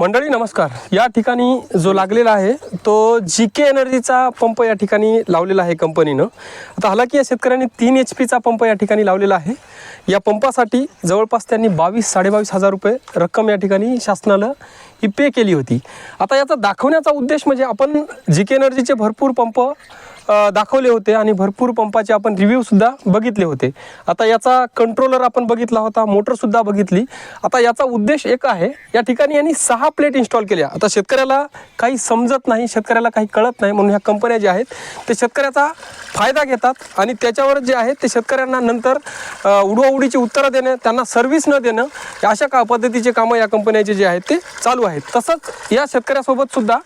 मंडळी नमस्कार. या ठिकाणी जो लागलेला आहे तो जी के एनर्जीचा पंप या ठिकाणी लावलेला आहे कंपनीनं. आता हालाकी या शेतकऱ्यांनी तीन एच पीचा पंप या ठिकाणी लावलेला आहे. या पंपासाठी जवळपास त्यांनी बावीस साडेबावीस हजार रुपये रक्कम या ठिकाणी शासनानं ही पे केली होती. आता याचा दाखवण्याचा उद्देश म्हणजे आपण जी के एनर्जीचे भरपूर पंप दाखवले होते आणि भरपूर पंपाचे आपण रिव्ह्यूसुद्धा बघितले होते. आता याचा कंट्रोलर आपण बघितला होता मोटरसुद्धा बघितली. आता याचा उद्देश एक आहे या ठिकाणी यांनी सहा प्लेट इन्स्टॉल केल्या. आता शेतकऱ्याला काही समजत नाही शेतकऱ्याला काही कळत नाही म्हणून ह्या कंपन्या ज्या आहेत ते शेतकऱ्याचा फायदा घेतात आणि त्याच्यावर जे आहे ते शेतकऱ्यांना नंतर उडवाउडीची उत्तरं देणं त्यांना सर्व्हिस न देणं या अशा का पद्धतीचे कामं या कंपन्याचे जे आहेत ते चालू आहेत. तसंच या शेतकऱ्यासोबतसुद्धा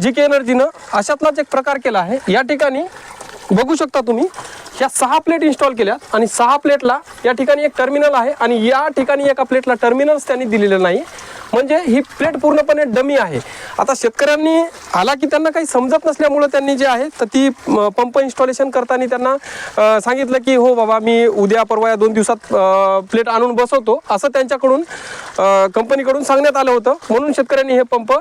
जी के एनर्जीनं अशातलाच एक प्रकार केला आहे. या ठिकाणी बघू शकता तुम्ही ह्या सहा प्लेट इन्स्टॉल केल्या आणि सहा प्लेटला या ठिकाणी एक टर्मिनल आहे आणि या ठिकाणी एका प्लेटला टर्मिनल्स त्यांनी दिलेलं नाही. म्हणजे ही प्लेट पूर्णपणे डमी आहे. आता शेतकऱ्यांनी आला की त्यांना काही समजत नसल्यामुळं त्यांनी जे आहे तर ती पंप इन्स्टॉलेशन करताना त्यांना सांगितलं की हो बाबा मी उद्या परवा या दोन दिवसात प्लेट आणून बसवतो. असं त्यांच्याकडून कंपनीकडून सांगण्यात आलं होतं. म्हणून शेतकऱ्यांनी हे पंप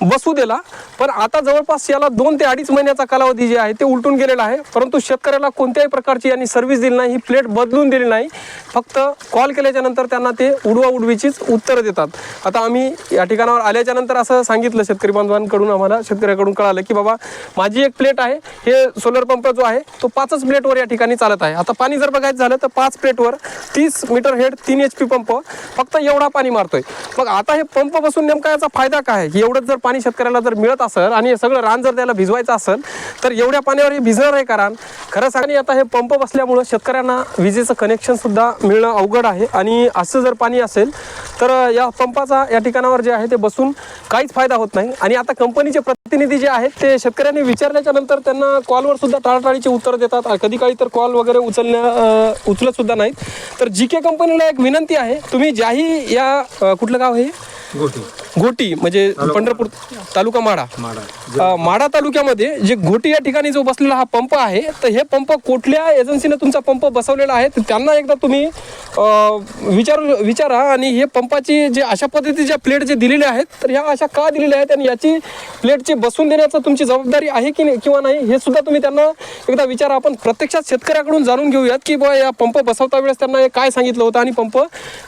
बसू दिला. पण आता जवळपास याला दोन ते अडीच महिन्याचा कालावधी जे आहे ते उलटून गेलेला आहे. परंतु शेतकऱ्याला कोणत्याही प्रकारची यांनी सर्व्हिस दिली नाही ही प्लेट बदलून दिली नाही. फक्त कॉल केल्याच्यानंतर त्यांना ते उडवा उडवीचीच उत्तरं देतात. आता आम्ही या ठिकाणावर आल्याच्यानंतर असं सांगितलं शेतकरी बांधवांकडून आम्हाला शेतकऱ्याकडून कळालं की बाबा माझी एक प्लेट आहे हे सोलर पंप जो आहे तो पाचच प्लेटवर या ठिकाणी चालत आहे. आता पाणी जर बघायचं झालं तर पाच प्लेटवर तीस मीटर हेड तीन एच पी पंप फक्त एवढा पाणी मारतोय. मग आता हे पंप बसून नेमका याचा फायदा काय आहे? एवढंच जर पाणी शेतकऱ्याला जर मिळत असेल आणि हे सगळं रान जर त्याला भिजवायचं असेल तर एवढ्या पाण्यावर हे भिजणार आहे कारण खरं सांगा आता हे पंप बसल्यामुळं शेतकऱ्यांना विजेचं कनेक्शनसुद्धा मिळणं अवघड आहे. आणि असं जर पाणी असेल तर या पंपाचा या ठिकाणावर जे आहे ते बसून काहीच फायदा होत नाही. आणि आता कंपनीचे प्रतिनिधी जे आहेत ते शेतकऱ्यांनी विचारल्याच्या नंतर त्यांना कॉलवर सुद्धा टाळाटाळीचे उत्तर देतात. कधी काळी तर कॉल वगैरे उचलण्या उचलत सुद्धा नाहीत. तर जी के कंपनीला एक विनंती आहे तुम्ही ज्याही या कुठलं गाव हे? गोटी घोटी म्हणजे पंढरपूर तालुका माडा. माडा. तालुक्यामध्ये जे घोटी या ठिकाणी जो बसलेला हा पंप आहे तर हे पंप कुठल्या एजन्सीने तुमचा पंप बसवलेला आहे तर त्यांना एकदा तुम्ही विचारू विचारा. आणि हे पंपाची जे अशा पद्धतीच्या प्लेट जे दिलेले आहेत तर ह्या अशा का दिलेल्या आहेत आणि याची प्लेटची बसून देण्याचं तुमची जबाबदारी आहे की नाही किंवा नाही हे सुद्धा तुम्ही त्यांना एकदा विचारा. आपण प्रत्यक्षात शेतकऱ्याकडून जाणून घेऊयात की बा या पंप बसवता वेळेस त्यांना हे काय सांगितलं होतं आणि पंप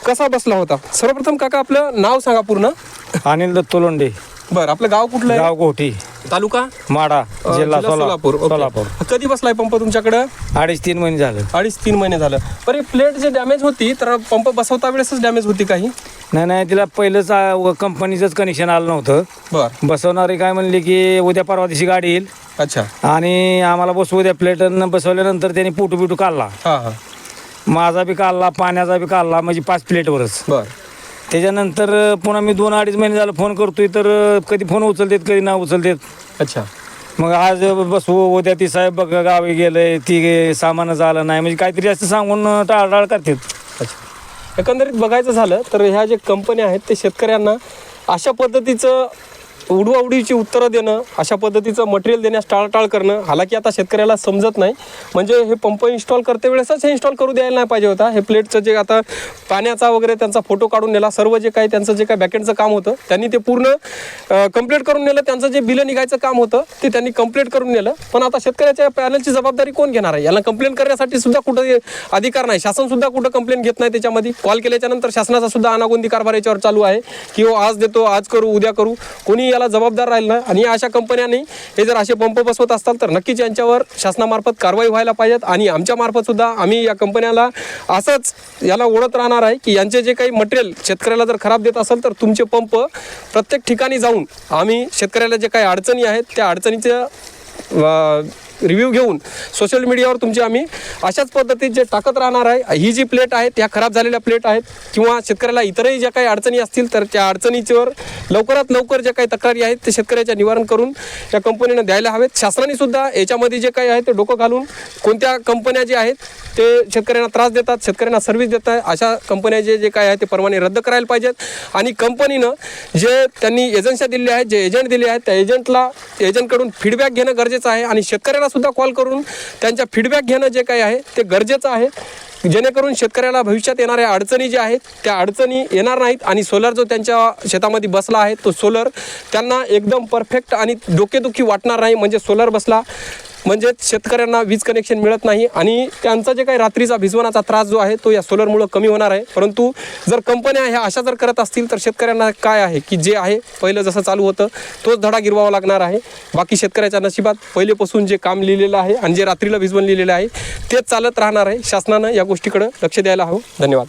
कसा बसला होता. सर्वप्रथम काका आपलं नाव सांगा पूर्ण. अनिल दत्त तोलंडे. बरं आपलं गाव कुठलं आहे? गाव गोठी. तालुका? माडा अ, जिल्हा सोलापूर सोलापूर ओके. सोलापूर. कधी बसलाय पंप तुमच्याकडं? अडीच तीन महिने झालं. अडीच तीन महिने झालं. पण ही प्लेट जे डॅमेज होती तर पंप बसवता वेळेसच डॅमेज होती काही? नाही नाही तिला पहिलंच आ, व कंपनीचंच कनेक्शन आलं नव्हतं. बर. बसवणारे काय म्हणले की उद्या परवा दिवशी गाडी येईल. अच्छा. आणि आम्हाला बसवू द्या प्लेट बसवल्यानंतर त्यांनी पोटू बिटू काढला. हा हा. माझा बी काढला पाण्याचा बी काढला म्हणजे पाच प्लेटवरच बर. त्याच्यानंतर पुन्हा मी दोन अडीच महिने झालं फोन करतोय तर कधी फोन उचलतेत कधी ना उचलतेत. अच्छा. मग आज बसवू उद्या ती साहेब बघ गावी गेलंय ती सामानच आलं नाही म्हणजे काहीतरी असं सांगून टाळटाळ करतात. अच्छा. एकंदरीत बघायचं झालं तर ह्या जे कंपन्या आहेत ते शेतकऱ्यांना अशा पद्धतीचं उडवाउडीची उत्तरं देणं अशा पद्धतीचं मटेरियल देण्यास टाळटाळ करणं हालाकी आता शेतकऱ्याला समजत नाही. म्हणजे हे पंप इन्स्टॉल करते वेळेसच हे इन्स्टॉल करू द्यायला नाही पाहिजे होता. हे प्लेटचं जे आता पाण्याचा वगैरे त्यांचा फोटो काढून नेला सर्व जे काही त्यांचं जे काही बॅकेंडचं काम होतं त्यांनी ते पूर्ण कंप्लीट करून नेलं. त्यांचं जे बिलं निघायचं काम होतं ते त्यांनी कंप्लीट करून नेलं. पण आता शेतकऱ्याच्या पॅनलची जबाबदारी कोण घेणार आहे? याला कंप्लेंट करण्यासाठी सुद्धा कुठं अधिकार नाही. शासन सुद्धा कुठं कंप्लेंट घेत नाही त्याच्यामध्ये. कॉल केल्याच्यानंतर शासनाचा सुद्धा अनागोंदी कारभार याच्यावर चालू आहे. की हो आज देतो आज करू उद्या करू. कोणी त्याला जबाबदार राहील ना? आणि अशा कंपन्यांनी हे जर असे पंप बसवत असतात तर नक्कीच यांच्यावर शासनामार्फत कारवाई व्हायला पाहिजेत. आणि आमच्या मार्फत सुद्धा आम्ही या कंपन्याला असंच याला ओढत राहणार आहे की यांचे जे काही मटेरियल शेतकऱ्याला जर खराब देत असेल तर तुमचे पंप प्रत्येक ठिकाणी जाऊन आम्ही शेतकऱ्याला जे काही अडचणी आहेत त्या अडचणीचं रिव्ह्यू घेऊन सोशल मीडियावर तुमची आम्ही अशाच पद्धतीत जे टाकत राहणार आहे ही जी प्लेट आहेत त्या खराब झालेल्या प्लेट आहेत किंवा शेतकऱ्याला इतरही ज्या काही अडचणी असतील तर त्या अडचणीच्यावर लवकरात लवकर ज्या काही तक्रारी आहेत ते शेतकऱ्याच्या निवारण करून या कंपनीनं द्यायला हवेत. शासनाने सुद्धा याच्यामध्ये जे काही आहे ते डोकं घालून कोणत्या कंपन्या जे आहेत ते शेतकऱ्यांना त्रास देतात शेतकऱ्यांना सर्व्हिस देत आहे अशा कंपन्या जे जे काय आहे ते परवाने रद्द करायला पाहिजेत. आणि कंपनीनं जे त्यांनी एजन्स्या दिल्या आहेत जे एजंट दिले आहेत त्या एजंटला एजंटकडून फीडबॅक घेणं गरजेचं आहे आणि शेतकऱ्याला सुद्धा कॉल करून त्यांच्या फीडबॅक घेणं जे काही आहे ते गरजेचं आहे. जेणेकरून शेतकऱ्याला भविष्यात येणाऱ्या अडचणी ज्या आहेत त्या अडचणी येणार नाहीत आणि सोलर जो त्यांच्या शेतामध्ये बसला आहे तो सोलर त्यांना एकदम परफेक्ट आणि डोकेदुखी वाटणार नाही. म्हणजे सोलर बसला म्हणजेच शेतकऱ्यांना वीज कनेक्शन मिळत नाही आणि त्यांचा जे काही रात्रीचा भिजवण्याचा त्रास जो आहे तो या सोलरमुळं कमी होणार आहे. परंतु जर कंपन्या ह्या अशा जर करत असतील तर शेतकऱ्यांना काय आहे की जे आहे पहिलं जसं चालू होतं तोच धडा गिरवावा लागणार आहे. बाकी शेतकऱ्याच्या नशिबात पहिलेपासून जे काम लिहिलेलं आहे आणि जे रात्रीला भिजवून लिहिलेलं आहे तेच चालत राहणार आहे. शासनानं या गोष्टीकडं लक्ष द्यायला हवं. धन्यवाद.